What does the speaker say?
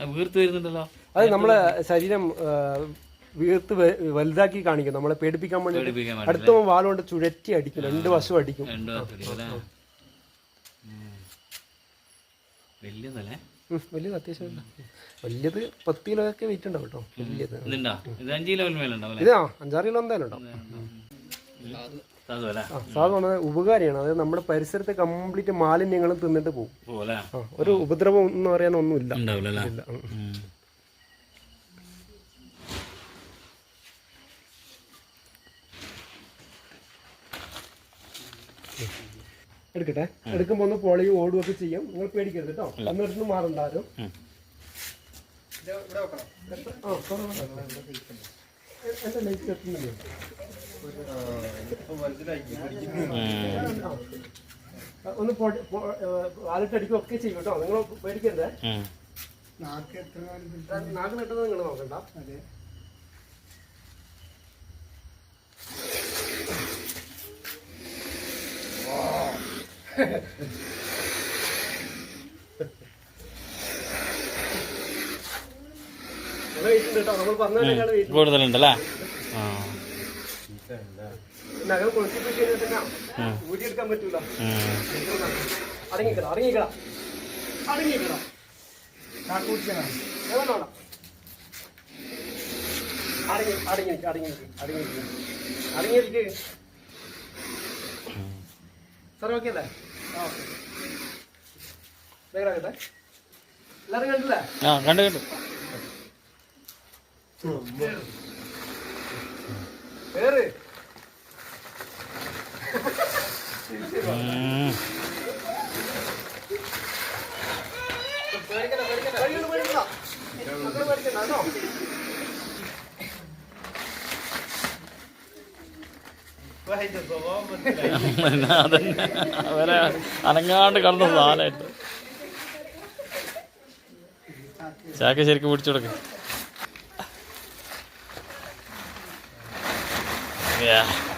അത് വീർത്ത് വരുന്നുണ്ടല്ലോ. അത് നമ്മളെ ശരീരം വീർത്ത് വലുതാക്കി കാണിക്കും. നമ്മളെ പേടിപ്പിക്കാൻ വേണ്ടി അടുത്ത വാളുകൊണ്ട് ചുഴറ്റി അടിക്കും. രണ്ട് വശം അടിക്കും വലിയത് വലിയതല്ലേ? ഉം, വലുത് അത്യാവശ്യം വലിയത് പത്ത് കിലോ ഒക്കെ വെയിറ്റ് ഉണ്ടാവും കേട്ടോ. വലിയത്. ഇതാ അഞ്ചാറ് കിലോ എന്തായാലും ഉണ്ടാവും. സാധു ഉപകാരിയാണ് അതായത് നമ്മുടെ പരിസരത്തെ കംപ്ലീറ്റ് മാലിന്യങ്ങളും തിന്നിട്ട് പോകും ഒരു ഉപദ്രവം എന്ന് പറയാൻ ഒന്നുമില്ല ഇല്ല. എടുക്കട്ടെ എടുക്കുമ്പോൾ ഒന്ന് പൊളിയും ഓടും ഒക്കെ ചെയ്യും നിങ്ങൾ പേടിക്കരുത് കേട്ടോ എന്നിട്ട് മാറണ്ടാരും. ആ. എന്റെ ലൈറ്റ് എത്തുന്നില്ലേ ഒന്ന് ഏ, ഒക്കെ ചെയ്യും കേട്ടോ. നിങ്ങൾ പേടിക്കണ്ടേ. നാക്ക് നെട്ടത് നിങ്ങൾ നോക്കണ്ട. കൂടുതലുണ്ടല്ലേ? weight നഖം കൊളുത്തിപ്പിച്ച് ഊരിയെടുക്കാൻ പറ്റൂല. അടങ്ങിക്കട അടങ്ങിക്കട. അടങ്ങിക്കട. അടങ്ങി അടങ്ങി അടങ്ങി അടങ്ങി അടങ്ങിയിരിക്ക് സാർ ഓക്കെ അല്ലേ? വേഗം എല്ലാവരും കണ്ടില്ലേ ആ കണ്ടു കണ്ടു. വേറെ ഉം. പേടിക്കണ്ട പേടിക്കണ്ട പേടിക്കണ്ട പേടിക്കണ്ട അങ്ങനെ പേടിക്കണ്ട കേട്ടോ അവരെ അനങ്ങാണ്ട് കടന്ന സാധനമായിട്ട് ചാക്ക ശരിക്കും പിടിച്ചു കൊടുക്ക Yeah.